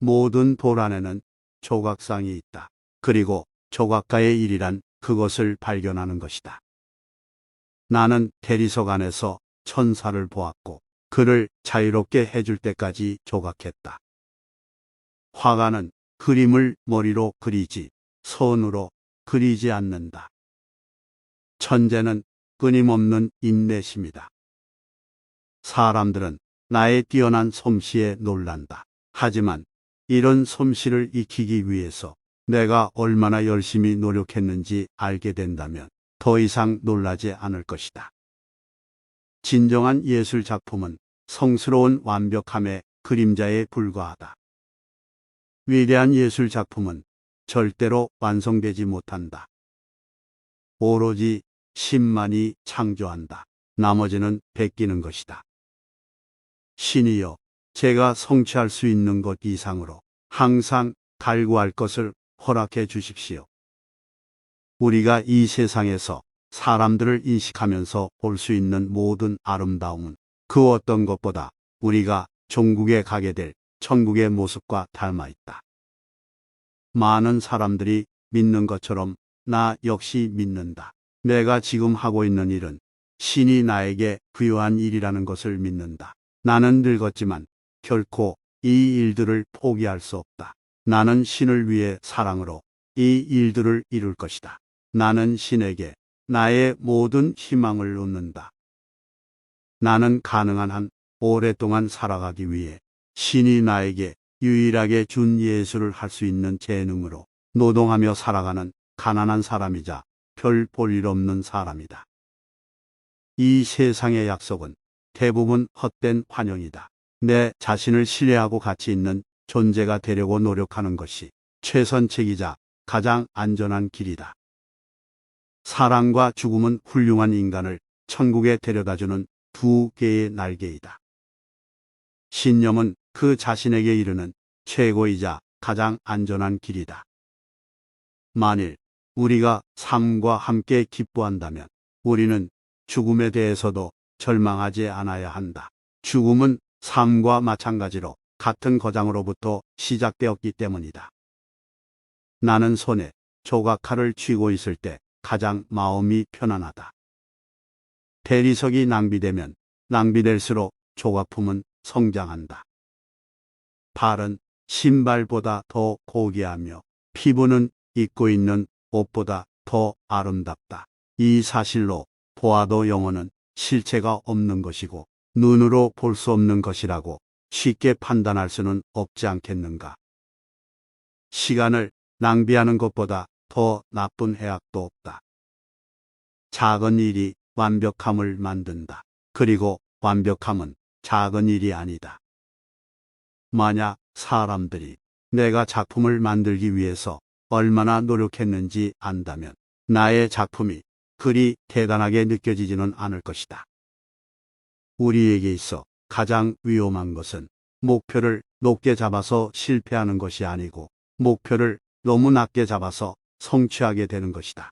모든 돌 안에는 조각상이 있다. 그리고 조각가의 일이란 그것을 발견하는 것이다. 나는 대리석 안에서 천사를 보았고 그를 자유롭게 해줄 때까지 조각했다. 화가는 그림을 머리로 그리지 손으로 그리지 않는다. 천재는 끊임없는 인내심이다. 사람들은 나의 뛰어난 솜씨에 놀란다. 하지만 이런 솜씨를 익히기 위해서 내가 얼마나 열심히 노력했는지 알게 된다면 더 이상 놀라지 않을 것이다. 진정한 예술 작품은 성스러운 완벽함의 그림자에 불과하다. 위대한 예술 작품은 절대로 완성되지 못한다. 오로지 신만이 창조한다. 나머지는 베끼는 것이다. 신이여, 제가 성취할 수 있는 것 이상으로 항상 갈구할 것을 허락해 주십시오. 우리가 이 세상에서 사람들을 인식하면서 볼 수 있는 모든 아름다움은 그 어떤 것보다 우리가 종국에 가게 될 천국의 모습과 닮아 있다. 많은 사람들이 믿는 것처럼 나 역시 믿는다. 내가 지금 하고 있는 일은 신이 나에게 부여한 일이라는 것을 믿는다. 나는 늙었지만 결코 이 일들을 포기할 수 없다. 나는 신을 위해 사랑으로 이 일들을 이룰 것이다. 나는 신에게 나의 모든 희망을 놓는다. 나는 가능한 한 오랫동안 살아가기 위해 신이 나에게 유일하게 준 예술을 할 수 있는 재능으로 노동하며 살아가는 가난한 사람이자 별 볼 일 없는 사람이다. 이 세상의 약속은 대부분 헛된 환영이다. 내 자신을 신뢰하고 가치 있는 존재가 되려고 노력하는 것이 최선책이자 가장 안전한 길이다. 사랑과 죽음은 훌륭한 인간을 천국에 데려다주는 두 개의 날개이다. 신념은 그 자신에게 이르는 최고이자 가장 안전한 길이다. 만일 우리가 삶과 함께 기뻐한다면 우리는 죽음에 대해서도 절망하지 않아야 한다. 죽음은 삶과 마찬가지로 같은 거장으로부터 시작되었기 때문이다. 나는 손에 조각칼을 쥐고 있을 때 가장 마음이 편안하다. 대리석이 낭비되면 낭비될수록 조각품은 성장한다. 발은 신발보다 더 고귀하며 피부는 입고 있는 옷보다 더 아름답다. 이 사실로 보아도 영혼은 실체가 없는 것이고 눈으로 볼 수 없는 것이라고 쉽게 판단할 수는 없지 않겠는가. 시간을 낭비하는 것보다 더 나쁜 해악도 없다. 작은 일이 완벽함을 만든다. 그리고 완벽함은 작은 일이 아니다. 만약 사람들이 내가 작품을 만들기 위해서 얼마나 노력했는지 안다면 나의 작품이 그리 대단하게 느껴지지는 않을 것이다. 우리에게 있어 가장 위험한 것은 목표를 높게 잡아서 실패하는 것이 아니고 목표를 너무 낮게 잡아서 성취하게 되는 것이다.